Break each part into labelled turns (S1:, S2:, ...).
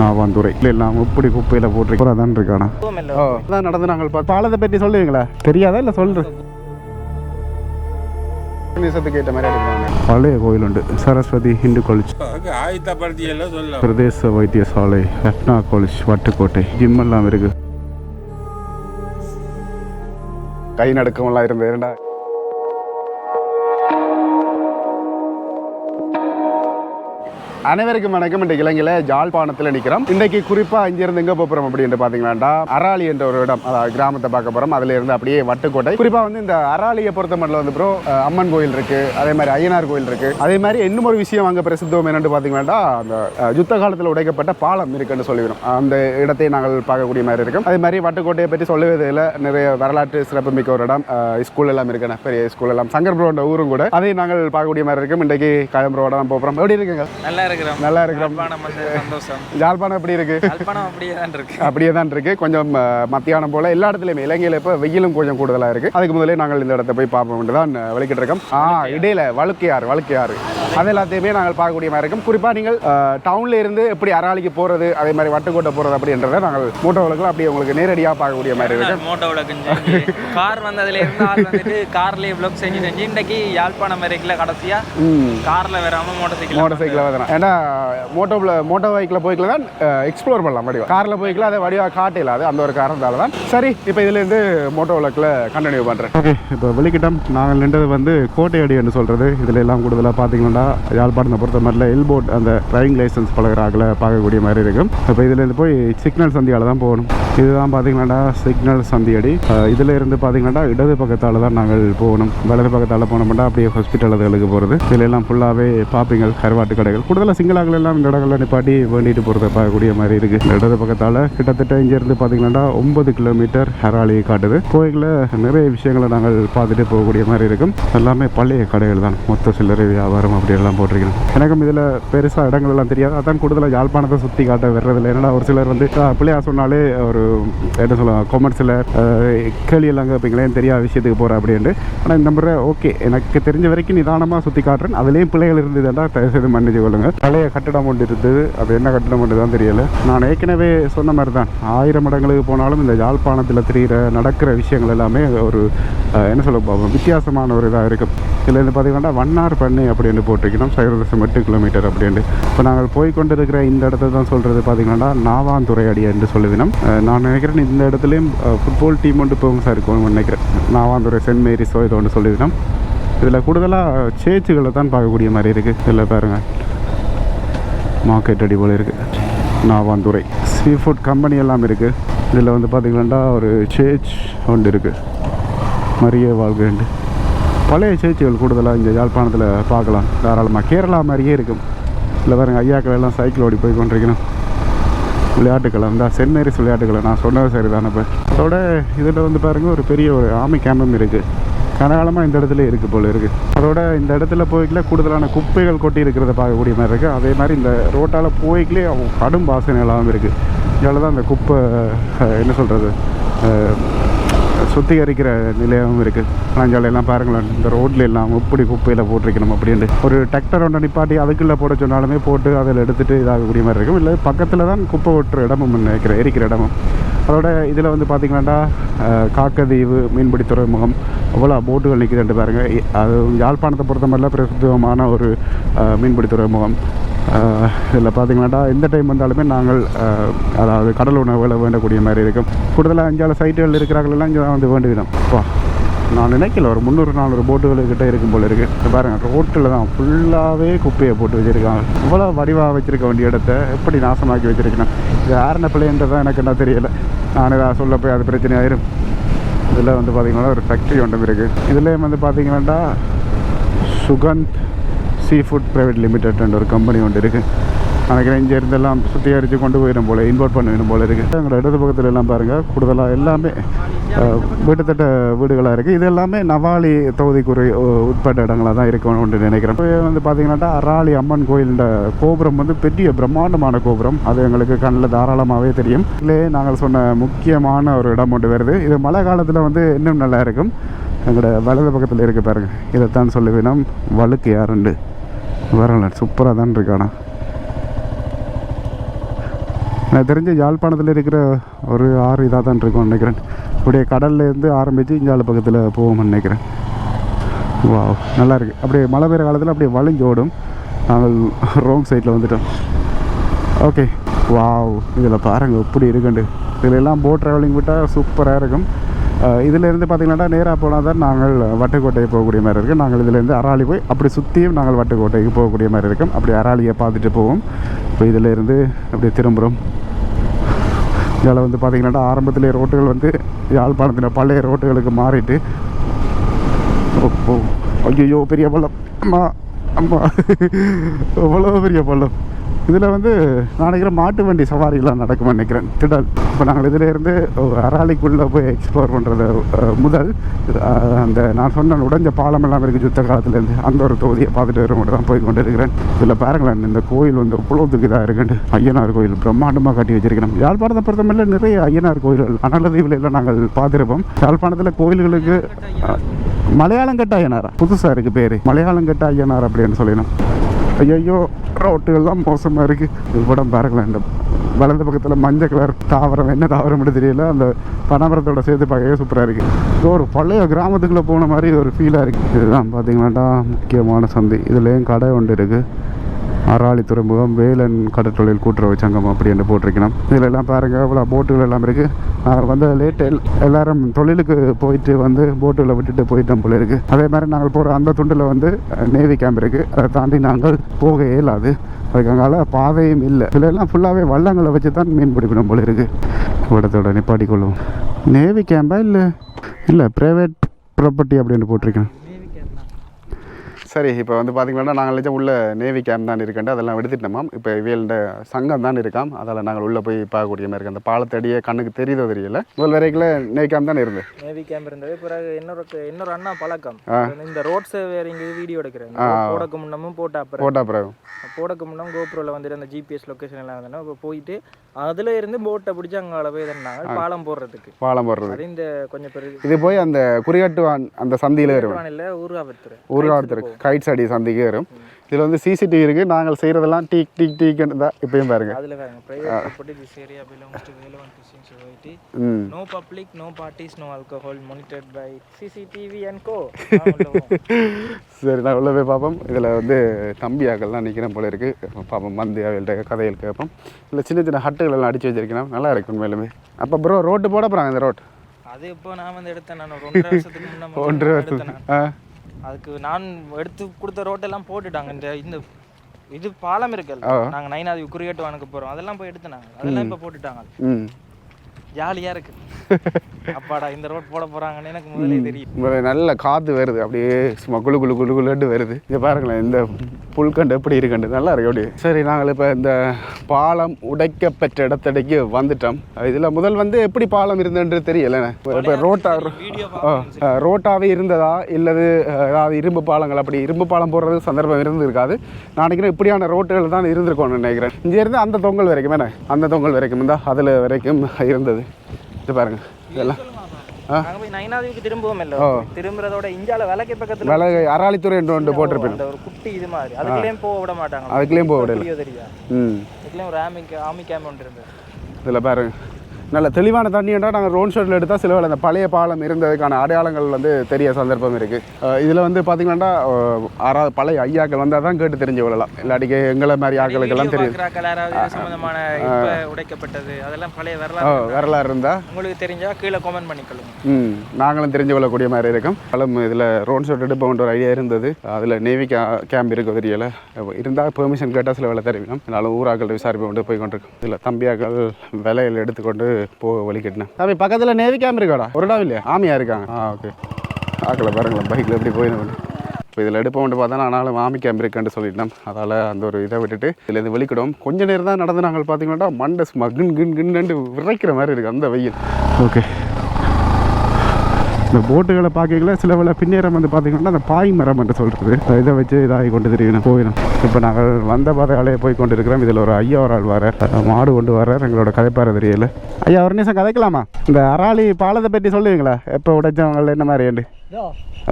S1: நாவாந்துறை இல்லை எல்லாம் இப்படி குப்பையில் போட்டு தான் இருக்கானா? ஓ. அதான் நடந்து நாங்கள் பாலத்தை பற்றி சொல்லுவீங்களா? தெரியாதா இல்லை சொல்கிறேன் பழைய கோயில் உண்டு சரஸ்வதி ஹிந்து காலேஜ் பிரதேச வைத்தியசாலை ரத்னா காலேஜ் வட்டுக்கோட்டை. ஜிம் எல்லாம் இருக்கு. கை நடுக்கமெல்லாம் இருந்தது. அனைவருக்கும் வணக்கம். இன்றைக்கு இலங்கையில ஜாழ்ப்பாணத்தில் நிற்கிறோம். இன்றைக்கு குறிப்பாக இங்கிருந்து எங்க போகிறோம் அப்படின்ட்டு பாத்தீங்கன்னா அராலி என்ற ஒரு இடம் அதாவது கிராமத்தை பார்க்க போகிறோம் அதுல இருந்து அப்படியே வட்டுக்கோட்டை. குறிப்பாக வந்து இந்த அராலியை பொறுத்த மட்டும் வந்து ப்ரோ அம்மன் கோயில் இருக்குது அதே மாதிரி ஐயனார் கோயில் இருக்குது அதே மாதிரி இன்னும் ஒரு விஷயம் அங்கே பிரசித்தம் என்னென்னு பார்த்தீங்கன்னா அந்த யுத்த காலத்தில் உடைக்கப்பட்ட பாலம் இருக்குன்னு சொல்லிவிடும். அந்த இடத்தை நாங்கள் பார்க்கக்கூடிய மாதிரி இருக்கும். அதே மாதிரி வட்டுக்கோட்டையை பற்றி சொல்லுவதில் நிறைய வரலாற்று சிறப்புமிக்க ஒரு இடம். ஸ்கூல் எல்லாம் இருக்குண்ணே பெரிய ஸ்கூல் எல்லாம் சங்கர் ப்ரோன்ற ஊரும் கூட. அதை நாங்கள் பார்க்கக்கூடிய மாதிரி இருக்கும். இன்றைக்கு கயம்பரோட தான் போகிறோம் எப்படி இருக்குங்க?
S2: நல்லா இருக்கிறோம்.
S1: நல்லா இருக்கிறோம்.
S2: சந்தோஷம்.
S1: யாழ்ப்பாணம் எப்படி இருக்கு?
S2: யாழ்ப்பாணம் அப்படியே தான் இருக்கு.
S1: அப்படியே தான் இருக்கு. கொஞ்சம் மத்தியானம் போல எல்லா இடத்துலையுமே. இலங்கையில் இப்போ வெயிலும் கொஞ்சம் கூடுதலாக இருக்கு. அதுக்கு முதலே நாங்கள் இந்த இடத்த போய் பார்ப்போம் தான் விளக்கிட்டு இருக்கோம். ஆ இடையில வழுக்கையாறு வழுக்கையாறு. அது எல்லாத்தையுமே நாங்கள் பார்க்கக்கூடிய மாதிரி இருக்கும். குறிப்பாக நீங்கள் டவுன்ல இருந்து எப்படி அராலிக்கு போகிறது அதே மாதிரி வட்டுக்கோட்டை போகிறது அப்படின்றத நாங்கள் மூட்டை வழக்கில் அப்படியே உங்களுக்கு நேரடியாக பார்க்கக்கூடிய மாதிரி இருக்கு.
S2: மோட்டோ விளக்கு கார் வந்ததுல இருந்து ஆள் வந்துட்டு கார்லயே பிளாக் செஞ்சு செஞ்சு இன்னைக்கு யாழ்ப்பாணம் வரைக்கும் கடைசியா கார்ல வராம மோட்டர் சைக்கிள்
S1: மோட்டர் சைக்கிளில் வரணும் ஏன்னா மோட்டோவில் மோட்டோ பைக்கில் போய்க்கில் தான் எக்ஸ்ப்ளோர் பண்ணலாம் வடிவா காரில் போய்க்கல அதை வடிவாக காட்டையில் அது அந்த ஒரு காரணத்தால் தான் சரி இப்போ இதுலேருந்து மோட்டோ விளக்கில் கண்டினியூ பண்ணுறேன் ஓகே இப்போ வெளிக்கிட்டம் நாங்கள் நின்றது வந்து கோட்டையடி என்று சொல்கிறது இதில் எல்லாம் கூடுதலாக பார்த்தீங்கன்னா யாழ்ப்பாணத்தை பொறுத்த மாதிரில எல்போர்ட் அந்த டிரைவிங் லைசன்ஸ் பழகிறாக்களை பார்க்கக்கூடிய மாதிரி இருக்கும். இப்போ இதுலேருந்து போய் சிக்னல் சந்தியால் தான் போகணும். இதுதான் பார்த்தீங்கன்னா சிக்னல் சந்தியடி. இதில் இருந்து பார்த்தீங்கன்னா இடது பக்கத்தால் தான் நாங்கள் போகணும். வலது பக்கத்தால் போனோம்னா அப்படியே ஹாஸ்பிட்டல் அதுகளுக்கு போகிறது இதில் எல்லாம் ஃபுல்லாகவே பாப்பிங்கள் கருவாட்டு கடைகள் கூடுதலாக சிங்களாக்கள் எல்லாம் இந்த இடங்களில் நிப்பாட்டி வேண்டிட்டு போகிறத பார்க்கக்கூடிய மாதிரி இருக்குது இந்த இடது பக்கத்தால் கிட்டத்தட்ட இங்கேருந்து பார்த்தீங்கன்னா ஒன்பது கிலோமீட்டர் ஹெராலி காட்டுது. கோயிலில் நிறைய விஷயங்களை நாங்கள் பார்த்துட்டு போகக்கூடிய மாதிரி இருக்கும். எல்லாமே பழைய கடைகள் தான். மொத்த சில்லறை வியாபாரம் அப்படி எல்லாம் போட்டிருக்கணும் எனக்கும் இதில் பெருசாக இடங்கள் எல்லாம் தெரியாது. அதான் கூடுதலாக யாழ்ப்பாணத்தை சுற்றி காட்ட வர்றதில்லை. ஏன்னா ஒரு சிலர் வந்து பிள்ளையார் பிள்ளையா சொன்னாலே ஒரு என்ன சொல்லுவாங்க கொமர்ஸில் கேள்வி எல்லாம் கேட்பீங்களேன் தெரியாத விஷயத்துக்கு போகிற அப்படின்ட்டு. ஆனால் இந்த முறை ஓகே எனக்கு தெரிஞ்ச வரைக்கும் நிதானமாக சுற்றி காட்டுறேன். அதுலேயும் பிள்ளைகள் இருந்ததுன்னா தயவு செய்து மன்னிச்சு கொள்ளுங்கள் பழைய கட்டிடம் ஒன்று இருந்தது. அது என்ன கட்டிடம் ஒன்று தான் தெரியல. நான் ஏற்கனவே சொன்ன மாதிரி தான். ஆயிரம் இடங்களுக்கு போனாலும் இந்த யாழ்ப்பாணத்தில் தெரிகிற நடக்கிற விஷயங்கள் எல்லாமே ஒரு என்ன சொல்ல வித்தியாசமான ஒரு இதாக இருக்கும். இதில் இருந்து பார்த்தீங்கன்னா வண்ணார் பண்ணை அப்படின்னு போட்டிருக்கணும். சைவ தசம் எட்டு கிலோமீட்டர் அப்படின்ட்டு இப்போ நாங்கள் போய் கொண்டிருக்கிற இந்த இடத்த தான் சொல்கிறது பார்த்தீங்கன்னா நாவாந்துறை அடி என்று சொல்லுவினோம். நான் நினைக்கிறேன் இந்த இடத்துலையும் ஃபுட்பால் டீம் ஒன்று போகும் சார் இருக்கும் நினைக்கிறேன். நாவாந்துறை சென்ட் மேரிஸோ இது ஒன்று சொல்லிவினோம். இதில் கூடுதலாக சேச்சுகளை தான் பார்க்கக்கூடிய மாதிரி இருக்குது இதில் பாருங்கள் மார்க்கெட் அடி போல் இருக்குது நாவாந்துறை சீ ஃபுட் கம்பெனி எல்லாம் இருக்குது இதில் வந்து பார்த்திங்கன்னா ஒரு சேர்ச் ஒன்று இருக்குது மரிய வாழ்கண்டு பழைய சேச்சுகள் கூடுதலாக இந்த யாழ்ப்பாணத்தில் பார்க்கலாம். தாராளமாக கேரளா மாதிரியே இருக்கும். இல்லை பாருங்கள் ஐயாக்கள் எல்லாம் சைக்கிள் ஓடி போய் கொண்டிருக்கணும். விளையாட்டுக்களம் இந்த சென்ட் மேரிஸ் நான் சொன்னது சரி தானே இப்போ அதோட இதில் வந்து பாருங்கள் ஒரு பெரிய ஒரு ஆமை கேம்பம் இருக்குது கனகாலமாக இந்த இடத்துல இருக்குது போல் இருக்குது அதோட இந்த இடத்துல போய்க்கல கூடுதலான குப்பைகள் கொட்டி இருக்கிறத பார்க்கக்கூடிய மாதிரி இருக்குது அதே மாதிரி இந்த ரோட்டால் போய்க்கலே கடும் வாசனை இருக்குது இதில் தான் அந்த குப்பை என்ன சொல்கிறது சுத்திகரிக்கிற நிலையமும் இருக்குது ஆனால் எல்லாம் பாருங்களேன் இந்த ரோட்ல எல்லாம் எப்படி குப்பையில் போட்டிருக்கணும் அப்படின்ட்டு. ஒரு டிராக்டர் ஒன்று நிப்பாட்டி அதுக்குள்ளே போட சொன்னாலுமே போட்டு அதில் எடுத்துகிட்டு இதாகக்கூடிய மாதிரி இருக்கும். இல்லை பக்கத்தில் தான் குப்பை ஓட்டுற இடமும் நினைக்கிற எரிக்கிற இடமும். அதோட இதில் வந்து பார்த்தீங்கன்னாடா காக்கதீவு மீன்பிடி துறைமுகம் அவ்வளோ போட்டுகள் நிற்குதுன்ட்டு பாருங்கள் அது யாழ்ப்பாணத்தை பொறுத்த மாதிரிலாம் பிரசித்தமான ஒரு மீன்பிடி துறைமுகம். இதில் பார்த்தீங்கன்னாடா இந்த டைம் வந்தாலுமே நாங்கள் அதாவது கடல் உணவுகளை வேண்டக்கூடிய மாதிரி இருக்கும். கூடுதலாக அஞ்சாறு சைட்டுகள் இருக்கிறாங்களெல்லாம் இங்கே தான் வந்து வேண்டிவிடும் அப்பா நான் நினைக்கல ஒரு முந்நூறு நானூறு போட்டுகள் கிட்ட இருக்கும் போல இருக்குது பாருங்கள் பாருங்க ரோட்டில் தான் ஃபுல்லாகவே குப்பையை போட்டு வச்சுருக்காங்க. இவ்வளோ வடிவாக வச்சுருக்க வேண்டிய இடத்த எப்படி நாசமாக்கி வச்சுருக்கணும்? இது ஆரண பிள்ளைன்றதான் எனக்கு என்ன தெரியல. நான் இதை சொல்ல போய் அது பிரச்சனை ஆயிரும் இதில் வந்து பார்த்திங்கன்னா ஒரு ஃபேக்ட்ரி ஒன்றும் இருக்குது இதுலேயும் வந்து பார்த்திங்கன்னா Sugandh sea food private limited ஒரு கம்பெனி ஒன்று இருக்குது நினைக்கிறேன் இங்கே இருந்தெல்லாம் சுத்திகரித்து கொண்டு போயிடும் போல் இம்போர்ட் பண்ணிடும் போல் இருக்குது எங்களோட இடது பக்கத்தில் எல்லாம் பாருங்கள் கூடுதலாக எல்லாமே வீட்டுத்தட்ட வீடுகளாக இருக்குது இது எல்லாமே நவாலி தொகுதிக்குறை உ- உட்பட்ட இடங்களாக தான் இருக்கும்னு நினைக்கிறேன். இப்போ வந்து பார்த்தீங்கன்னா அராளி அம்மன் கோயிலோட கோபுரம் வந்து பெரிய பிரம்மாண்டமான கோபுரம். அது எங்களுக்கு கண்ணில் தாராளமாகவே தெரியும். இதிலே நாங்கள் சொன்ன முக்கியமான ஒரு இடம் ஒன்று வருது. இது மழை காலத்தில் வந்து இன்னும் நல்லா இருக்கும். எங்களோட வலது பக்கத்தில் இருக்குது பாருங்கள் இதைத்தான் சொல்லுவேன். வழுக்கு யாருண்டு வரல சூப்பராக தான் இருக்கானா எனக்கு தெரிஞ்ச யாழ்ப்பாணத்தில் இருக்கிற ஒரு ஆறு இதாக தான் இருக்கும் நினைக்கிறேன். அப்படியே கடல்லேருந்து ஆரம்பித்து இஞ்சால பக்கத்தில் போவோம்னு நினைக்கிறேன். வா நல்லாயிருக்கு. அப்படியே மழை பெய்கிற காலத்தில் அப்படியே வளைஞ்சு ஓடும். நாங்கள் ரோங் சைட்டில் வந்துட்டோம். ஓகே வாவ் இதில் பாருங்கள் எப்படி இருக்குண்டு. இதில் எல்லாம் போட் ட்ராவலிங் விட்டால் சூப்பராக இருக்கும் இதிலேருந்து பார்த்திங்கன்னா நேராக போனால் தான் நாங்கள் வட்டுக்கோட்டை போகக்கூடிய மாதிரி இருக்கும். நாங்கள் இதுலேருந்து அராளி போய் அப்படி சுற்றியும் நாங்கள் வட்டுக்கோட்டைக்கு போகக்கூடிய மாதிரி இருக்கும். அப்படி அராளியை பார்த்துட்டு போவோம். இப்போ இதிலேருந்து அப்படியே திரும்புகிறோம் இதில் வந்து பார்த்திங்கன்னா ஆரம்பத்திலே ரோட்டுகள் வந்து யாழ்ப்பாணத்தில் பழைய ரோட்டுகளுக்கு மாறிட்டு ஓ ஐயோ பெரிய பள்ளம். அம்மா அம்மா. எவ்வளோ பெரிய பள்ளம். இதில் வந்து நான் நினைக்கிறேன் மாட்டு வண்டி சவாரிலாம் நடக்கும்னு நினைக்கிறேன். திடல். இப்போ நாங்கள் இதிலேருந்து அராலிக்குள்ளே போய் எக்ஸ்ப்ளோர் பண்ணுறது முதல். அந்த நான் சொன்ன உடைஞ்ச பாலம் எல்லாம் இருக்குது யுத்த காலத்துலேருந்து. அந்த ஒரு தொகுதியை பார்த்துட்டு வர மட்டும் தான் போய் கொண்டு இருக்கிறேன் இதில் பாருங்களேன் இந்த கோயில் வந்து அவ்வளோத்துக்கு இதாக இருக்குண்டு ஐயனார் கோயில் பிரம்மாண்டமாக கட்டி வச்சிருக்கிறோம் யாழ்ப்பாணத்தை பொறுத்தமல்ல நிறைய ஐயனார் கோயில்கள் அனலதீவில் எல்லாம் நாங்கள் பார்த்துருப்போம். யாழ்ப்பாணத்தில் கோயில்களுக்கு மலையாளம் கட்ட ஐயனாரா? புதுசாக இருக்குது பேர். மலையாளம் கட்ட ஐயனார் அப்படின்னு சொல்லணும் ஐயோ ரோட்டுகள்லாம் மோசமாக இருக்குது இது படம் பாருங்களேன் இந்த வலது பக்கத்தில் மஞ்சள் கலர் தாவரம் என்ன தாவரம் தெரியல அந்த பனமரத்தோட சேர்த்து பார்க்கவே சூப்பராக இருக்குது இது ஒரு பழைய கிராமத்துக்குள்ளே போன மாதிரி ஒரு ஃபீலாக இருக்குது இதுதான் பார்த்தீங்கன்னாட்டா முக்கியமான சந்தை. இதுலேயும் கடை ஒன்று இருக்குது அராளி துறைமுகம் வேலன் கடற்றொழில் கூட்டுறவு சங்கம் அப்படி என்று போட்டிருக்கணும். இதில் எல்லாம் பாருங்கள் இவ்வளோ போட்டுகள் எல்லாம் இருக்குது நாங்கள் வந்து லேட் எல்லாரும் தொழிலுக்கு போயிட்டு வந்து போட்டுகளை விட்டுட்டு போயிட்டோம் போல இருக்குது அதே மாதிரி நாங்கள் போகிற அந்த துண்டில் வந்து நேவி கேம்ப் இருக்குது அதை தாண்டி நாங்கள் போக இயலாது அதுக்கு பாதையும் இல்லை. இதில் எல்லாம் ஃபுல்லாகவே வள்ளங்களை வச்சு தான் மீன் பிடிக்கணும் போல இருக்குது இடத்தோட நிப்பாட்டி கொள்ளுவோம் நேவி கேம்பா இல்லை? இல்லை ப்ரைவேட் ப்ராப்பர்ட்டி அப்படின்னு போட்டிருக்கேன் சரி இப்போ வந்து பார்த்தீங்கன்னா நாங்கள் நினைச்சோம் உள்ள நேவி கேம்ப் தான் இருக்கண்டு அதெல்லாம் எடுத்துட்டோமாம் இப்போ இவியல்ட சங்கம் தான் இருக்காம். அதால் நாங்கள் உள்ளே போய் பார்க்கக்கூடிய மாதிரி இருக்கு. அந்த பாலத்தடியே கண்ணுக்கு தெரியுதோ தெரியல. முதல் வரைக்கும் நேவி கேம்ப் தான் இருந்து
S2: நேவி கேம்ப் இருந்தது. பிறகு இன்னொரு இன்னொரு அண்ணா பழக்கம். இந்த ரோட் சேவியரிங் வீடியோ எடுக்கிறேன். போடக்கு முன்னமும் போட்டா அப்புறம்.
S1: போட்டா பிறகு
S2: போடக்கு முன்னம் கோபுரில் வந்துட்டு அந்த ஜிபிஎஸ் லொக்கேஷன் எல்லாம் வந்தோன்னா இப்போ போயிட்டு அதுல இருந்து போட்டை பிடிச்சி அங்கால போய் தந்தாங்க பாலம் போடுறதுக்கு.
S1: பாலம் போடுறது.
S2: இந்த கொஞ்சம் பெரிய
S1: இது போய் அந்த குறிகாட்டுவான் அந்த சந்தியில் வரும்
S2: இல்லை ஊர்காவத்துறை
S1: ஊர்காலத்தில் கைட்ஸ் அடி சந்திக்கு வரும். இதில் வந்து சிசிடிவி இருக்குது நாங்கள் செய்கிறதெல்லாம் டீக் டீக் டீக்குன்னு தான் இப்பயும் பாருங்க.
S2: No public no parties no alcohol monitored by CCTV and go
S1: சரி நான் உள்ள போய் பார்ப்போம். இதில் வந்து தம்பியாக்கள்லாம் நிற்கிறேன் போல இருக்கு. பார்ப்போம் வந்து அவள்கிட்ட கதைகள் கேட்போம். இல்லை சின்ன சின்ன ஹட்டுகள் எல்லாம் அடிச்சு வச்சிருக்கணும் நல்லா இருக்கு உண்மையிலுமே. அப்போ ப்ரோ ரோட்டு போட போகிறாங்க இந்த ரோட்
S2: அது இப்போ நான் வந்து எடுத்தேன் நான். ஒன்றரை வருஷத்துக்கு முன்ன
S1: ஒன்றரை
S2: எடுத்தேன்
S1: வருஷத்துக்கு
S2: நான்.
S1: ஆ.
S2: அதுக்கு நான் எடுத்து கொடுத்த ரோட்டெல்லாம் போட்டுட்டாங்க. இந்த இந்த இது பாலம் இருக்குல்ல. நாங்க நைனாதி குறியேட்டு வானுக்கு போறோம். அதெல்லாம் போய் எடுத்துனாங்க. அதெல்லாம் இப்ப போட்டுட்டாங்க. ஜாலியா இருக்கு. அப்பாடா இந்த ரோட் போட போறாங்கன்னு எனக்கு முதலே தெரியும்
S1: நல்ல காற்று வருது அப்படியே சும்மா குளு குளு குளு குளுன்னு வருது. இங்கே பாருங்களேன் இந்த புல்கண்டு எப்படி இருக்குண்டு நல்லா இருக்கு அப்படியே சரி நாங்கள் இப்போ இந்த பாலம் உடைக்கப்பட்ட இடத்தடைக்கு வந்துட்டோம். இதில் முதல் வந்து எப்படி பாலம் இருந்ததுன்றது தெரியல. இப்போ ரோட்டா ரோட்டாவே இருந்ததா? இல்லது அஹ், ஏதாவது இரும்பு பாலங்கள் அப்படி இரும்பு பாலம் போடுறது சந்தர்ப்பம் இருந்திருக்காது. நான் நினைக்கிறேன் இப்படியான ரோட்டுகள் தான் இருந்திருக்கும்னு நினைக்கிறேன். இங்கே இருந்து அந்த தொங்கல் வரைக்கும் என்ன? அந்த தொங்கல் வரைக்கும் இருந்தால் அதில் வரைக்கும் இருந்தது. இது பாருங்க. இதெல்லாம்.
S2: நாங்க போய் நைனாதிவுக்கு திரும்பவும் இல்லை திரும்புறதோட இந்தியால விலைக்கு பக்கத்துல
S1: விலை அராளித்துறை என்று ஒன்று போட்டிருப்பேன்.
S2: அந்த ஒரு குட்டி இது மாதிரி. அதுக்குள்ளேயும் போக விட மாட்டாங்க.
S1: அதுக்குள்ளேயும் போக விடல.
S2: தெரியும் தெரியா
S1: ம்.
S2: அதுக்குள்ளேயும் ஒரு ஆமி ஆமி கேம் ஒன்று இருந்தது
S1: இதில் பாருங்க. நல்ல தெளிவான தண்ணின்றா நாங்கள் ரோட் ஷோட்டில் எடுத்தால் சில வேளை அந்த பழைய பாலம் இருந்ததுக்கான அடையாளங்கள் வந்து தெரிய சந்தர்ப்பம் இருக்குது. இதில் வந்து பார்த்தீங்கன்னா ஆறாவது பழைய ஐயாக்கள் வந்தால் தான் கேட்டு தெரிஞ்சு கொள்ளலாம். இல்லாட்டிக்கு எங்களை மாதிரி ஆக்களுக்கெல்லாம் தெரியும்
S2: உடைக்கப்பட்டது அதெல்லாம் பழைய வரலாறு
S1: வரலாறு இருந்தால்
S2: உங்களுக்கு தெரிஞ்சா கீழே கமெண்ட் பண்ணிக்கொள்ளுங்க
S1: ம் நாங்களும் தெரிஞ்சு கொள்ளக்கூடிய மாதிரி இருக்கும். பலம் இதில் ரோட் ஷோட் எடுப்போன்ற ஒரு ஐடியா இருந்தது. அதில் நேவி கே கேம்ப் இருக்க தெரியல இருந்தால் பெர்மிஷன் கேட்டால் சில வேலை தெரிவிக்கணும் அதனால ஊராக்கள் விசாரிப்பு கொண்டு போய் கொண்டிருக்கோம். இதில் தம்பியாக்கள் விலையில் எடுத்துக்கொண்டு போக வழி கட்டினேன் தம்பி பக்கத்தில் நேவி கேம்ப் இருக்காடா? ஒரு இடம் இல்லையா? ஆமியா இருக்காங்க? ஆ ஓகே ஆக்களை பாருங்களேன் பைக்கில் எப்படி போயின்னு இப்போ இதில் எடுப்போம்னு பார்த்தா ஆனாலும் ஆமி கேம்ப் இருக்குன்னு சொல்லிட்டோம் அதால் அந்த ஒரு இதை விட்டுட்டு இதுலேருந்து வெளிக்கிடும் கொஞ்ச நேரம் தான் நடந்து நாங்கள் பார்த்தீங்கன்னா மண்டை சும்மா கின் கின் கின்னு விரைக்கிற மாதிரி இருக்குது அந்த வெயில். ஓகே இந்த போட்டுகளை பார்க்கல சில வேலை பின்னேறம் வந்து பார்த்தீங்கன்னா அந்த பாய் மரம் என்று சொல்கிறது இதை வச்சு இதாகி கொண்டு தெரியணும் போயிடும். இப்போ நாங்கள் வந்த பாதையாலே போய் கொண்டு இருக்கிறோம் இதில் ஒரு ஐயா ஒரு ஆள் வர மாடு கொண்டு வர எங்களோட கதைப்பாறை தெரியல. ஐயா ஒரு நிமிஷம் கதைக்கலாமா? இந்த அராளி பாலத்தை பற்றி சொல்லுவீங்களா? எப்போ உடைச்சவங்கள என்ன மாதிரி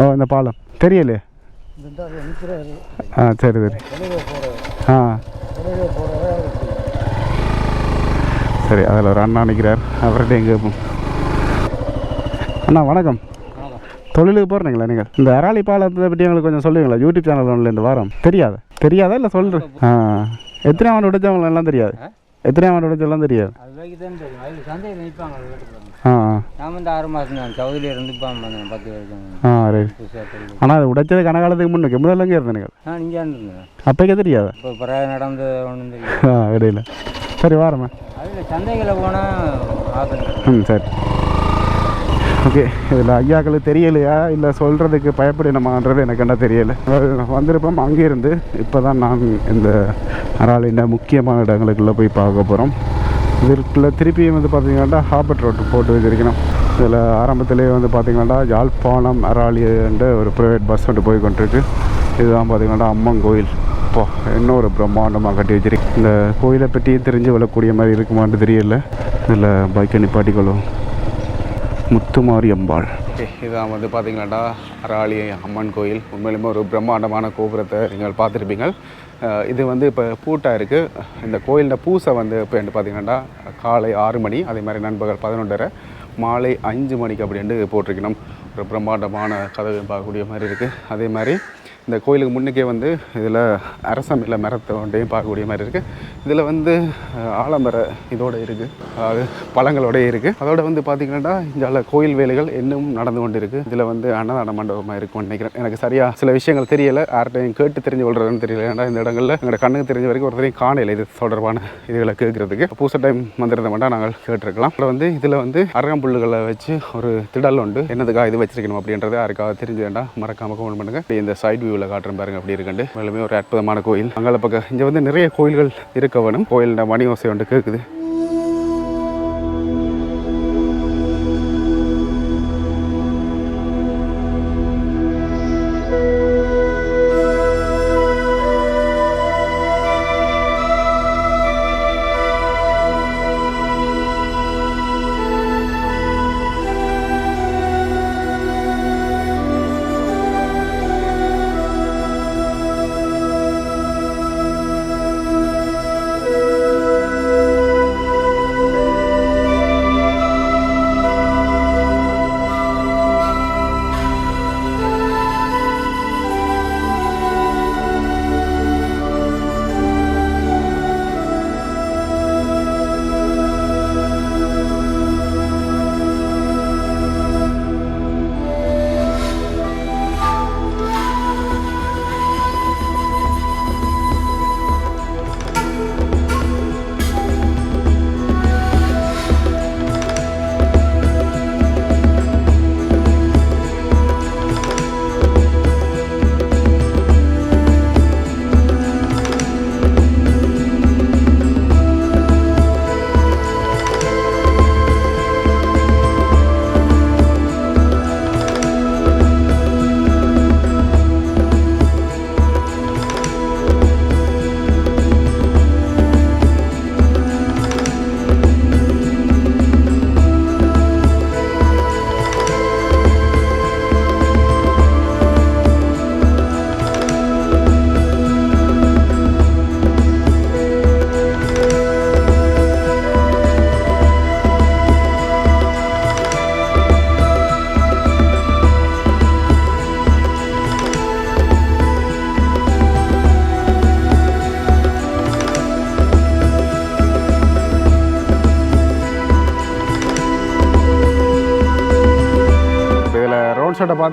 S1: ஓ இந்த பாலம். தெரியலையே? ஆ சரி சரி. ஆ. சரி அதில் ஒரு அண்ணா நிற்கிறார். அவர்கிட்ட எங்கே அண்ணா வணக்கம். தொழிலுக்கு போகிறீங்களா நீங்கள்? இந்த அராளி பாலத்தை பற்றி எங்களுக்கு கொஞ்சம் சொல்லுவீங்களா? யூடியூப் சேனல் ஒன்றில் இந்த வாரம். தெரியாதா. தெரியாதா இல்லை சொல்கிறேன் ஆ. எத்தனை ஆண்டு உடைச்சவங்க எல்லாம் தெரியாது? எத்தனை ஆண்டு உடைச்செல்லாம் தெரியாது? ஆ
S3: நான் வந்து ஆறு மாதம் தான். சவுதியில் வந்தேன் பத்து
S1: ஆ ரைட் ஆனால் அது உடைச்சது கனகாலத்துக்கு முன்னுக்கு. முதல்ல எங்கே இருந்தீங்க
S3: நான் இங்கே இருந்தேன்.
S1: அப்போக்கே தெரியாதா?
S3: இப்போ பிறகு நடந்து ஒன்றும் தெரியும்
S1: ஆ இடையில சரி வாரம்மா.
S3: அதில் சந்தைகளை போனால்
S1: ம் சரி. ஓகே இதில் ஐயாக்களுக்கு தெரியலையா? இல்லை சொல்கிறதுக்கு பயப்படணுமான்றது எனக்கு என்ன தெரியலை. வந்திருப்போம் அங்கேருந்து. இப்போ தான் நான் இந்த அராலின முக்கியமான இடங்களுக்குள்ளே போய் பார்க்க போகிறோம் இதற்குள்ளே திருப்பியும் வந்து பார்த்திங்கன்னா ஹார்பர்ட் ரோட்டு போட்டு வச்சிருக்கணும். இதில் ஆரம்பத்திலே வந்து பார்த்திங்கன்னா யாழ்ப்பாணம் அராலின்ற ஒரு ப்ரைவேட் பஸ் வந்து போய் கொண்டிருக்கு. இதுதான் பார்த்தீங்கன்னா அம்மன் கோயில். இப்போ இன்னொரு பிரம்மாண்டமாக கட்டி வச்சிருக்கு. இந்த கோயிலை பற்றி தெரிஞ்சு விழக்கூடிய மாதிரி இருக்குமான்னு தெரியல. இதில் பைக்கை நிப்பாட்டிக்கொள்ளும் முத்துமாரி அம்பாள். ஓகே இதான் வந்து பார்த்தீங்கன்னாடா அராளி அம்மன் கோயில். உண்மையிலுமே ஒரு பிரம்மாண்டமான கோபுரத்தை நீங்கள் பார்த்துருப்பீங்க. இது வந்து இப்போ பூட்டாக இருக்குது இந்த கோயிலில் பூசை வந்து இப்போ என்ன பார்த்தீங்கன்னா காலை ஆறு மணி அதே மாதிரி நண்பகல் பதினொன்றரை மாலை அஞ்சு மணிக்கு அப்படின்ட்டு போட்டிருக்கணும். ஒரு பிரம்மாண்டமான கதவு பார்க்கக்கூடிய மாதிரி இருக்குது அதே மாதிரி இந்த கோயிலுக்கு முன்னுக்கே வந்து இதில் அரசமில்ல மரத்தை ஒன்றையும் பார்க்கக்கூடிய மாதிரி இருக்குது. இதில் வந்து ஆலமர இதோட இருக்குது. அதாவது பழங்களோடய இருக்குது. அதோட வந்து பார்த்திங்கன்னா இங்கே கோயில் வேலைகள் இன்னும் நடந்து கொண்டு இருக்குது இதில் வந்து அன்னதான மண்டபமாக இருக்கும்னு நினைக்கிறேன். எனக்கு சரியாக சில விஷயங்கள் தெரியலை. யார்கிட்டையும் கேட்டு தெரிஞ்சு கொள்றதுன்னு தெரியல. ஏன்னா இந்த இடங்களில் எங்களோட கண்ணுக்கு தெரிஞ்ச வரைக்கும் ஒருத்தரையும் காணல. இது தொடர்பான இதுகளை கேட்குறதுக்கு. பூச டைம் வந்திருந்த மட்டும் நாங்கள் கேட்டிருக்கலாம். அப்புறம் வந்து இதில் வந்து அருகம்புல்லுகளை வச்சு ஒரு திடல் உண்டு. என்னதுக்காக இது வச்சிருக்கணும் அப்படின்றது யாருக்காக தெரிஞ்சு வேண்டாம் மறக்காமல் கமெண்ட் பண்ணுங்க. இந்த சைட் வியூவில் காட்டுறேன் பாருங்க அப்படி இருக்குண்டு மேலுமே ஒரு அற்புதமான கோயில். அங்கால பக்கம் இங்கே வந்து நிறைய கோயில்கள் இருக்க வேணும். கோயில் மணி ஓசை வந்து கேட்குது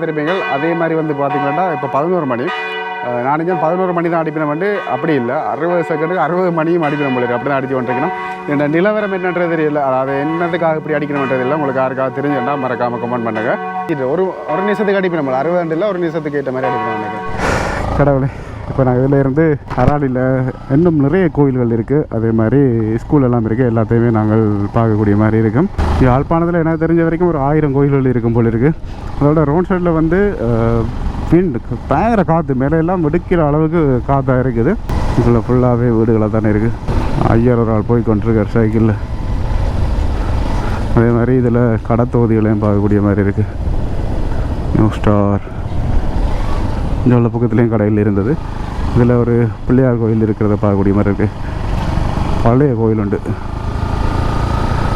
S1: ரோட் பார்த்துருப்பீங்க அதே மாதிரி வந்து பார்த்தீங்கன்னா இப்போ பதினோரு மணி. நான் பதினோரு மணி தான் அடிப்பின வந்து அப்படி இல்லை. அறுபது செகண்டுக்கு அறுபது மணியும் அடிக்கணும் போல அப்படி தான் அடிச்சு கொண்டிருக்கணும் இந்த நிலவரம் என்னன்றது தெரியல. அதாவது என்னதுக்காக இப்படி அடிக்கணுன்றது இல்லை உங்களுக்கு யாருக்காவது தெரிஞ்சுட்டா மறக்காமல் கமெண்ட் பண்ணுங்கள் இது ஒரு ஒரு நிமிஷத்துக்கு அடிப்பின போல அறுபது இல்லை ஒரு நிமிஷத்துக்கு ஏற்ற மாதிரி அடிப்பின கடவுளே. இப்போ நாங்கள் இதில் இருந்து அராலியில் இன்னும் நிறைய கோயில்கள் இருக்குது அதே மாதிரி ஸ்கூல் எல்லாம் இருக்குது எல்லாத்தையுமே நாங்கள் பார்க்கக்கூடிய மாதிரி இருக்கும். யாழ்ப்பாணத்தில் எனக்கு தெரிஞ்ச வரைக்கும் ஒரு ஆயிரம் கோயில்கள் இருக்கும் போல் இருக்குது அதோட ரோட் சைடில் வந்து விண்ட் பயங்கர காற்று மேலே எல்லாம் வெடிக்கிற அளவுக்கு காற்றாக இருக்குது. இதில் ஃபுல்லாகவே வீடுகளாக தானே இருக்குது ஐயர் ஒரு ஆள் போய் கொண்டிருக்கார் சைக்கிளில். அதே மாதிரி இதில் கடத்தொகுதிகளையும் பார்க்கக்கூடிய மாதிரி இருக்குது நியூ ஸ்டார் இங்கே உள்ள பக்கத்துலேயும் கடையில் இருந்தது. இதில் ஒரு பிள்ளையார் கோயில் இருக்கிறத பார்க்கக்கூடிய மாதிரி இருக்குது பழைய கோயில் உண்டு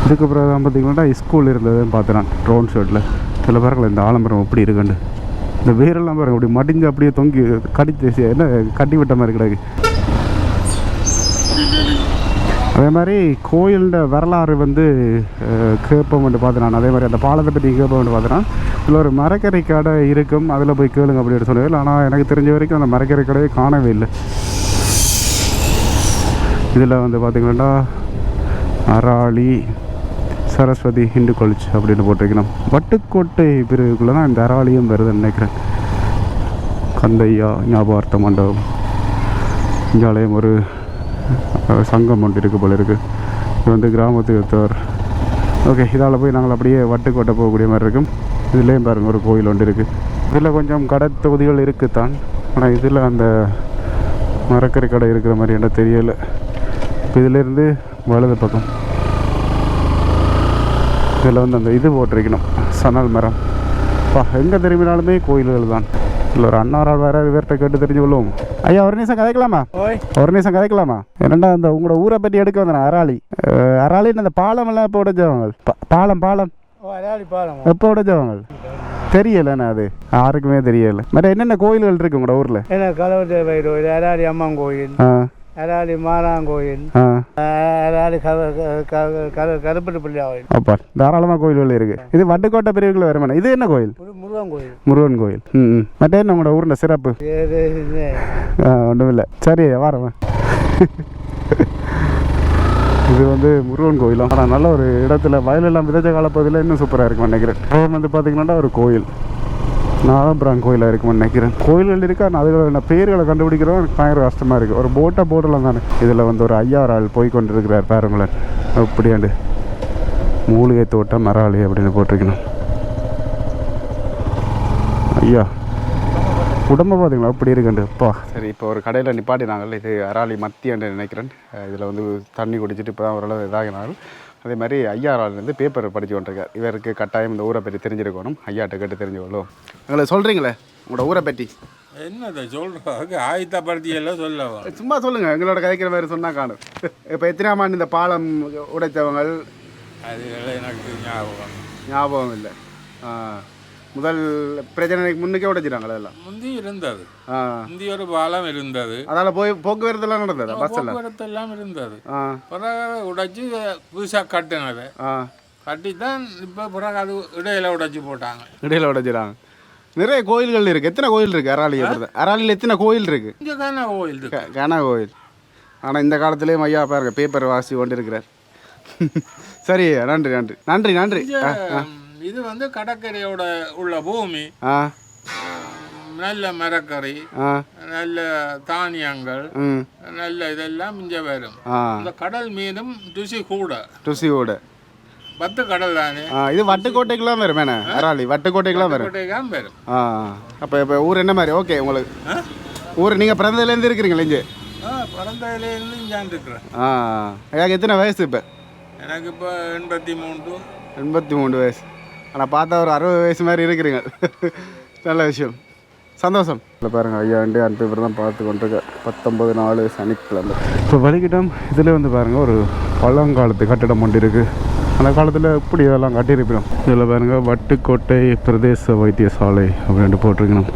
S1: இதுக்கப்புறம் தான் பார்த்தீங்கன்னா ஸ்கூல் இருந்ததுன்னு பார்த்துறான் ட்ரோன் ஷர்ட்டில் சில பேர்கள் இந்த ஆலமரம் எப்படி இருக்குண்டு? இந்த வேரெல்லாம் பாருங்க அப்படி மடிஞ்சு அப்படியே தொங்கி கடிச்சு என்ன கட்டி விட்ட மாதிரி கிடக்கு. அதே மாதிரி கோயிலோட வரலாறு வந்து கேட்போம் வந்து பார்த்தேன் நான் அதே மாதிரி அந்த பாலத்தை பற்றி கேட்போம் வந்து பார்த்தேன்னா இதில் ஒரு மரக்கரை கடை இருக்கும் அதில் போய் கேளுங்க அப்படின்னு சொல்லுவேன் ஆனால் எனக்கு தெரிஞ்ச வரைக்கும் அந்த மரக்கரை கடையை காணவே இல்லை. இதில் வந்து பார்த்திங்கன்னா அராளி சரஸ்வதி ஹிந்து காலேஜ் அப்படின்னு போட்டிருக்கணும். வட்டுக்கோட்டை பிரிவுக்குள்ளே தான் இந்த அராளியும் வருதுன்னு நினைக்கிறேன். கந்தையா ஞாபகார்த்த மண்டபம். இங்காலயம் ஒரு சங்கம் ஒன்று இருக்குது போல இருக்குது இது வந்து கிராமத்து தோர் ஓகே இதால் போய் நாங்கள் அப்படியே வட்டுக்கோட்டை போகக்கூடிய மாதிரி இருக்கும். இதுலேயும் பாருங்கள் ஒரு கோயில் ஒன்று இருக்குது இதில் கொஞ்சம் கடை தொகுதிகள் இருக்குது தான் ஆனால் இதில் அந்த மரக்கறி கடை இருக்கிற மாதிரி என்ன தெரியலை. இப்போ இதிலேருந்து வலது பக்கம். இதில் வந்து அந்த இது போட்டிருக்கணும். சணல் மரம். பா எங்கே திரும்பினாலுமே கோயில்கள் தான். இதில் ஒரு அன்னாரால் வேற இவர்கிட்ட கேட்டு தெரிஞ்சு கொள்வோம் ஐயா ஒரு நிமிஷம் கதைக்கலாமா ஒரு நிமிஷம் கதைக்கலாமா என்னடா அந்த உங்களோட ஊரை பற்றி எடுக்க வந்தேன் அராளி அராளின்னு அந்த பாலம் எல்லாம் எப்போ உடைச்சவங்க பா- பாலம் பாலம்
S2: பாலம்
S1: எப்போ உடைச்சவங்க தெரியலண்ணா அது யாருக்குமே தெரியல மற்ற என்னென்ன கோயில்கள் இருக்கு உங்களோட ஊரில்
S2: ஏன்னா கலவத்தை கோயில் அதாடி அம்மன் கோயில் மாறாங்கோயில்
S1: ஆ
S2: அதாடி கருப்பட்டு பிள்ளை கோயில்
S1: அப்பா தாராளமாக கோயில்கள் இருக்கு இது வட்டுக்கோட்டை பிரிவுகள் வருமானம் இது என்ன கோயில்
S2: முருகன் கோயில்.
S1: முருகன் கோயில். ம் மற்ற உங்களோட ஊரில் சிறப்பு? ஒன்றும் இல்லை சரி வரேன் இது வந்து முருகன் கோயிலும் ஆனால் நல்ல ஒரு இடத்துல வயலெல்லாம் விதைச்ச காலப்பகுதியில் இன்னும் சூப்பராக இருக்கும்னு நினைக்கிறேன். அப்புறம் வந்து பார்த்தீங்கன்னா ஒரு கோயில். நாதபுரம் கோயிலாக இருக்கும்னு நினைக்கிறேன். கோயில்கள் இருக்கு? ஆனால் அதுகளோட பேர்களை கண்டுபிடிக்கிறதும் எனக்கு பயங்கர கஷ்டமாக இருக்குது ஒரு போட்டை போடலாம் தானே. இதில் வந்து ஒரு ஐயாறு ஆள் போய் கொண்டு இருக்கிறார் பாருங்களேன். அப்படியாண்டு. மூலிகை தோட்டம் மராளி அப்படின்னு போட்டிருக்கணும். ஐயா. உடம்பு பார்த்தீங்களா? அப்படி இருக்குண்டு அப்பா சரி இப்போ ஒரு கடையில் நிப்பாட்டினாங்கல்ல இது அராளி மத்தி என்று நினைக்கிறேன். இதில் வந்து தண்ணி குடிச்சிட்டு இப்போ தான் ஓரளவு இதாகினாலும். அதே மாதிரி ஐயா வந்து பேப்பர் படித்து கொண்டிருக்கார். இவருக்கு கட்டாயம் இந்த ஊரை பற்றி தெரிஞ்சிருக்கணும். ஐயாட்ட கேட்டு தெரிஞ்சுக்கொள்ளும் எங்களை சொல்கிறீங்களே உங்களோட ஊரை பற்றி?
S4: என்னதை சொல்கிறதுக்கு ஆயத்தப்படுத்தி எல்லாம் சொல்லவா?
S1: சும்மா சொல்லுங்கள் எங்களோட கதைக்கிற மாதிரி சொன்னால் காணும். இப்போ எத்தனாம் ஆண்டு இந்த பாலம் உடைத்தவங்க?
S4: அதுகளை எனக்கு ஞாபகம்.
S1: ஞாபகம் இல்லை. ஆ. முதல் பிரச்சனைக்கு முன்னுக்கே உடைச்சிட்டாங்களே எல்லாம்
S4: முந்தி இருந்தது. முந்தி ஒரு பாலம் இருந்தது.
S1: அதால் போய் போக்குவரத்துலாம் நடந்ததா? பஸ் எல்லாம்?
S4: போக்குவரத்து எல்லாம் இருந்தது. பிறகு உடைச்சு புதுசாக கட்டினது. கட்டி தான் இப்போ பிறகு அது இடையில உடைச்சு போட்டாங்க.
S1: இடையில உடைச்சிடாங்க நிறைய கோயில்கள் இருக்கு. எத்தனை கோயில் இருக்கு அராலி அராலியில் எத்தனை கோயில் இருக்கு?
S4: தானே கோயில் இருக்கு.
S1: கன கோயில். ஆனால் இந்த காலத்துலேயும் ஐயா பாருங்க பேப்பர் வாசி கொண்டு இருக்கிறார் சரி நன்றி நன்றி. நன்றி நன்றி.
S4: இது வந்து கடற்கரையோட உள்ள பூமி. நல்ல மரக்கறி நல்ல தானியங்கள் நல்ல இதெல்லாம் இங்கே வரும். இந்த கடல் மீனும் ருசி கூட.
S1: ருசியோட
S4: பத்து கடல் தானே?
S1: இது வட்டுக்கோட்டைக்கெல்லாம் வரும் வேணே அராலி வட்டுக்கோட்டைக்கெல்லாம் வரும்.
S4: கோட்டைக்காம் வரும்.
S1: அப்போ இப்போ ஊர் என்ன மாதிரி? ஓகே உங்களுக்கு. ஊர் நீங்கள் பிறந்ததுலேருந்து இருக்கிறீங்களா இங்கே?
S4: பிறந்ததுலேருந்து இங்கே இருக்கிறேன்.
S1: ஆ ஐயா எத்தனை வயசு இப்போ?
S4: எனக்கு இப்போ எண்பத்தி மூன்று.
S1: எண்பத்தி மூணு வயசு. ஆனால் பார்த்தா ஒரு அறுபது வயசு மாதிரி இருக்கிறீங்க. நல்ல விஷயம். சந்தோஷம். இல்லை பாருங்கள் ஐயா வண்டி அந்த பேப்பர் தான் பார்த்து கொண்டிருக்க. பத்தொம்பது நாலு சனிக்கிழமை. இப்போ வலிக்கிட்டம். இதில் வந்து பாருங்கள் ஒரு பழங்காலத்து கட்டிடம் ஒன்று இருக்குது அந்த காலத்தில் இப்படி இதெல்லாம் கட்டியிருப்பிடும் இதில் பாருங்கள் வட்டுக்கோட்டை பிரதேச வைத்தியசாலை அப்படின்ட்டு போட்டிருக்கணும்.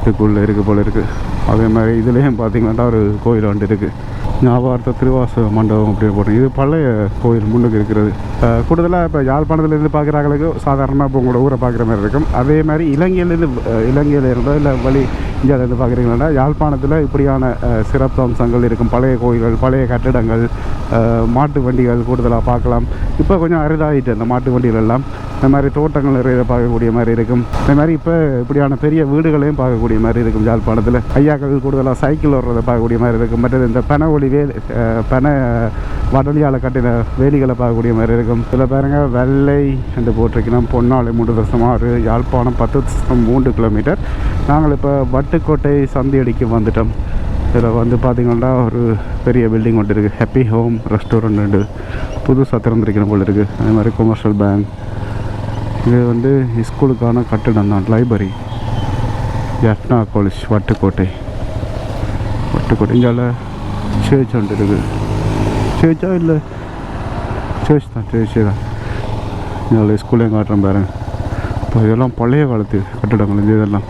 S1: இதுக்குள்ளே இருக்குது போல இருக்குது அதே மாதிரி இதுலேயும் பார்த்தீங்கன்னா ஒரு கோயில் ஒன்று இருக்குது ஞாபகார்த்த திருவாச மண்டபம் அப்படின்னு போட்டு. இது பழைய கோயில் முன்னுக்கு இருக்கிறது. கூடுதலாக இப்போ யாழ்ப்பாணத்துலேருந்து பார்க்குறாங்களுக்கு சாதாரணமாக இப்போ உங்களோட ஊரை பார்க்குற மாதிரி இருக்கும். அதே மாதிரி இலங்கையிலேருந்து இலங்கையில் இருந்தோ இல்லை வழி இந்தியாவிலேருந்து பார்க்குறீங்கன்னா யாழ்ப்பாணத்தில் இப்படியான சிறப்பு அம்சங்கள் இருக்கும். பழைய கோயில்கள் பழைய கட்டிடங்கள் மாட்டு வண்டிகள் கூடுதலாக பார்க்கலாம். இப்போ கொஞ்சம் அரிதாகிட்டு அந்த மாட்டு வண்டிகள் எல்லாம். இந்த மாதிரி தோட்டங்கள் நிறைய பார்க்கக்கூடிய மாதிரி இருக்கும். இந்த மாதிரி இப்போ இப்படியான பெரிய வீடுகளையும் பார்க்கக்கூடிய மாதிரி இருக்கும் யாழ்ப்பாணத்தில். ஐயாக்கள் கூடுதலாக சைக்கிள் ஓடுறதை பார்க்கக்கூடிய மாதிரி இருக்கும். மற்றது இந்த பனை ஒளி வேலி பனை வடலியால் கட்டின வேலிகளை பார்க்கக்கூடிய மாதிரி இருக்கும். இதில் பேருங்க வெள்ளை என்று போட்டிருக்கணும் பொன்னாலை மூன்று தசம் ஆறு யாழ்ப்பாணம் பத்து தசம் மூன்று கிலோமீட்டர். நாங்கள் இப்போ வட்டுக்கோட்டை சந்தியடிக்கு வந்துட்டோம். இதில் வந்து பார்த்திங்கன்னா ஒரு பெரிய பில்டிங் ஒன்று இருக்குது. ஹாப்பி ஹோம் ரெஸ்டாரண்ட் புதுசாக திறந்துருக்கிற போல் இருக்குது. அதே மாதிரி கொமர்ஷியல் பேங்க் இது வந்து ஸ்கூலுக்கான கட்டிடம் தான். Library Jaffna college Vaddukoddai. Vaddukoddai. இங்கால சேர்ச் ஒன்று இருக்குது. சேர்ச்சா இல்லை? சேர்ச் தான் சேர்ச்சே தான். இங்கே ஸ்கூல்லையும் காட்டுறேன் பாருங்க. இப்போ இதெல்லாம் பழைய காலத்து கட்டிடங்கள் இந்த இதெல்லாம்.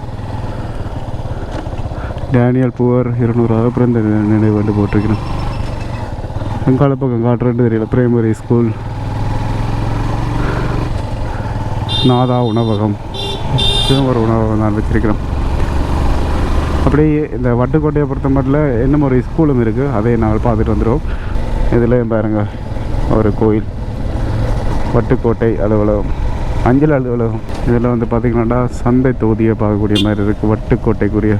S1: டேனியல் புவர் இருநூறாக பிறந்த நினைவு வந்து போட்டிருக்கிறேன் எங்கால பக்கம் காட்டுறது தெரியல. பிரைமரி ஸ்கூல் நாதா உணவகம். இதுவும் ஒரு உணவகம் தான் வச்சிருக்கிறோம். அப்படியே இந்த வட்டுக்கோட்டையை பொறுத்த மட்டும் இன்னும் ஒரு ஸ்கூலும் இருக்குது அதை நாங்கள் பார்த்துட்டு வந்துடுவோம் இதில் பாருங்க ஒரு கோயில். வட்டுக்கோட்டை அலுவலகம். அஞ்சல் அலுவலகம். இதில் வந்து பார்த்திங்கன்னா சந்தை தொகுதியை பார்க்கக்கூடிய மாதிரி இருக்குது வட்டுக்கோட்டைக்குரிய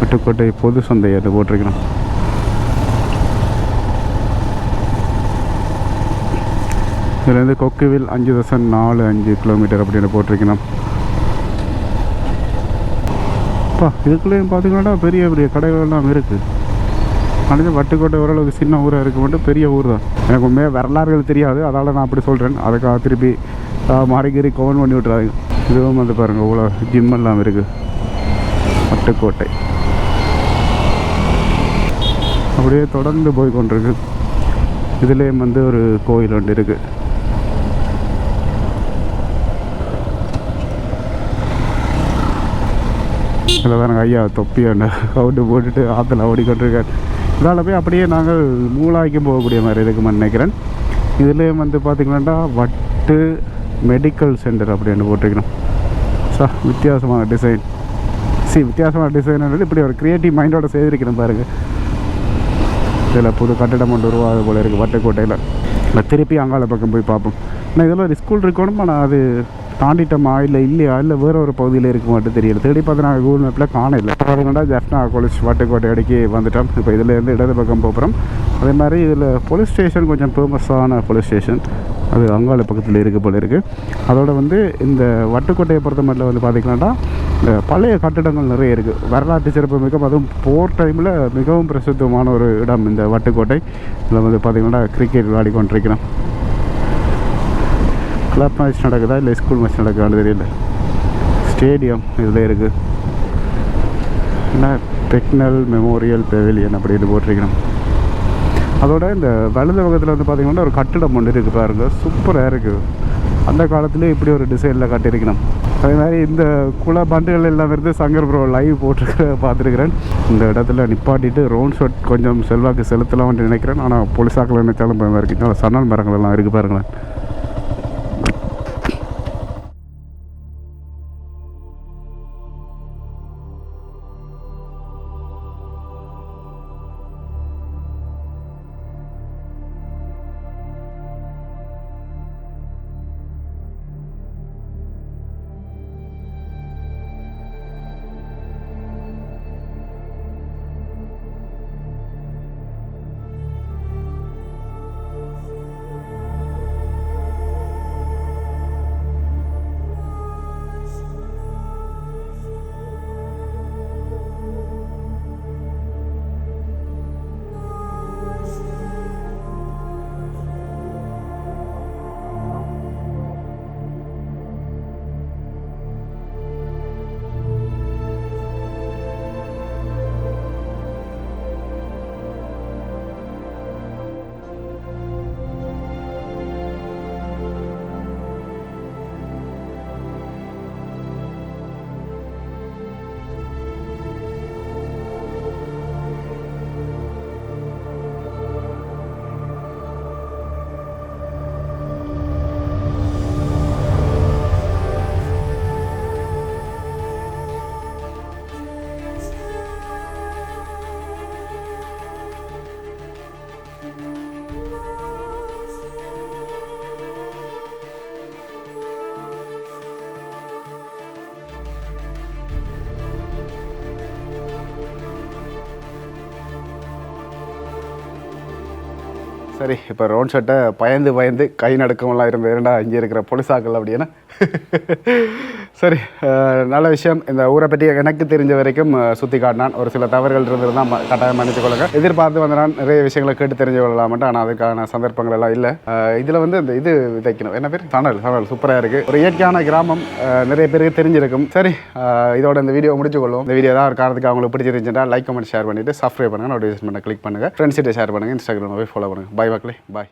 S1: வட்டுக்கோட்டை பொது சந்தை அது போட்டிருக்கிறோம். இதுலேருந்து கொக்குவில் அஞ்சு தசம் நாலு அஞ்சு கிலோமீட்டர் அப்படின்னு போட்டிருக்கணும் அப்பா இதுக்குள்ளேயும் பார்த்தீங்கன்னா பெரிய பெரிய கடைகள் எல்லாம் இருக்குது ஆனால் வட்டுக்கோட்டை ஓரளவுக்கு சின்ன ஊராக இருக்க மட்டும் பெரிய ஊர் தான். எனக்கு உண்மையாக வரலாறுகள் தெரியாது. அதால் நான் அப்படி சொல்கிறேன் அதுக்காக திருப்பி மாறிகிரி கவன் பண்ணி விட்றாங்க இதுவும் வந்து பாருங்கள் இவ்வளோ ஜிம் எல்லாம் இருக்குது வட்டுக்கோட்டை. அப்படியே தொடர்ந்து போய் கொண்டிருக்கு. இதுலேயும் வந்து ஒரு கோயில் ஒன்று இருக்குது இதில் பாருங்க ஐயா தொப்பி ஒன்று கவுண்டு போட்டுட்டு ஆற்றுல ஓடிக்கொண்டிருக்கார். இதால் போய் அப்படியே நாங்கள் மூளாய்க்கு போகக்கூடிய மாதிரி இருக்குமான்னு நினைக்கிறேன். இதுலேயும் வந்து பார்த்திங்கன்னா வட்டு மெடிக்கல் சென்டர் அப்படின்னு போட்டிருக்கணும். சார் வித்தியாசமான டிசைன் சி வித்தியாசமான டிசைன் இப்படி ஒரு க்ரியேட்டிவ் மைண்டோட செய்திருக்கிறேன் பாருங்கள் இதில் புது கட்டிடம் ஒன்று உருவாக போல இருக்குது வட்டுக்கோட்டையில். இல்லை திருப்பி அங்காள பக்கம் போய் பார்ப்போம். ஆனால் இதில் ஒரு ஸ்கூல் இருக்கணும்? ஆனால் அது தாண்டிட்டோமா? இல்லை இல்லையா? இல்லை வேறு ஒரு பகுதியில் இருக்க மட்டும் தெரியல. தேடி பார்த்து நாங்கள் கூகுள் மேப்பில் காணல பார்த்தீங்கன்னா ஜஸ்னா காலேஜ் வட்டுக்கோட்டை அடிக்கி வந்துட்டோம். இப்போ இதில் இருந்து இடது பக்கம் போகிறோம். அதே மாதிரி இதில் போலீஸ் ஸ்டேஷன் கொஞ்சம் ஃபேமஸான போலீஸ் ஸ்டேஷன் அது அங்காள பக்கத்தில் இருக்க போல இருக்குது அதோட வந்து இந்த வட்டுக்கோட்டையை பொறுத்த மட்டும் வந்து பார்த்திங்கன்னா இந்த பழைய கட்டிடங்கள் நிறைய இருக்குது வரலாற்று சிறப்பு மிக அதுவும் போர் டைமில் மிகவும் பிரசித்தமான ஒரு இடம் இந்த வட்டுக்கோட்டை. இதில் வந்து பார்த்திங்கன்னா கிரிக்கெட் விளையாடி கொண்டிருக்கிறோம். கிளப் மேட்ச் நடக்குதா இல்லை ஸ்கூல் மேட்ச் நடக்குதான்னு தெரியல. ஸ்டேடியம் இதில் இருக்குது என்ன டெக்னல் மெமோரியல் பெவிலியன் அப்படின்னு போட்டிருக்கிறோம். அதோட இந்த வலது பக்கத்தில் வந்து பார்த்திங்கன்னா ஒரு கட்டிடம் ஒன்று இருக்குது பாருங்க. சூப்பராக இருக்குது அந்த காலத்துலேயே இப்படி ஒரு டிசைனில் கட்டியிருக்கணும். அதே மாதிரி இந்த குல பண்டுகள் எல்லாம் இருந்து சங்கர் ப்ரோ லைவ் போட்டிருக்க பார்த்துருக்குறேன். இந்த இடத்துல நிப்பாட்டிட்டு ரோன் ஷாட் கொஞ்சம் செல்வாக்கு செலுத்தலாம்னு நினைக்கிறேன். ஆனால் போலீஸாக்கள் நினைச்சாலும் பயமாக இருக்குது சன்னல் மரங்கள் எல்லாம் இருக்குது பாருங்களேன். சரி இப்போ ரோன் ஷர்ட்டை பயந்து பயந்து கை நடுக்கமெல்லாம் இருந்தது ஏன்டா இங்கே இருக்கிற பொலிசாக்கள் அப்படின்னா. சரி நல்ல விஷயம். இந்த ஊரை பற்றி எனக்கு தெரிஞ்ச வரைக்கும் சுற்றி காட்டினான். ஒரு சில தவறுகள் இருந்திருந்தால் கட்டாயம் மன்னிச்சு கொள்ளுங்க. எதிர்பார்த்து வந்து நான் நிறைய விஷயங்களை கேட்டு தெரிஞ்சு கொள்ளலாமட்டு ஆனால் அதுக்கான சந்தர்ப்பங்கள் எல்லாம் இல்லை. இதில் வந்து இந்த இது விதைக்கணும். என்ன பேர்? சணல் சணல். சூப்பராக இருக்குது ஒரு இயற்கையான கிராமம் நிறைய பேருக்கு தெரிஞ்சிருக்கும். சரி இதோட இந்த வீடியோ முடிச்சு கொள்வோம். இந்த வீடியோ தான் ஒரு காரணத்துக்கு அவங்களுக்கு பிடிச்சிருந்துச்சுன்னா லைக் கமெண்ட் ஷேர் பண்ணிவிட்டு சப்ஸ்கிரைப் பண்ணுங்க. நோட்டிஃபிகேஷன் பண்ண கிளிக் பண்ணுங்கள் ஃப்ரெண்ட்ஸ்கிட்ட ஷேர் பண்ணுங்க. இன்ஸ்டாகிராமில் போய் ஃபாலோ பண்ணுங்கள் பை மக்களே. பாய்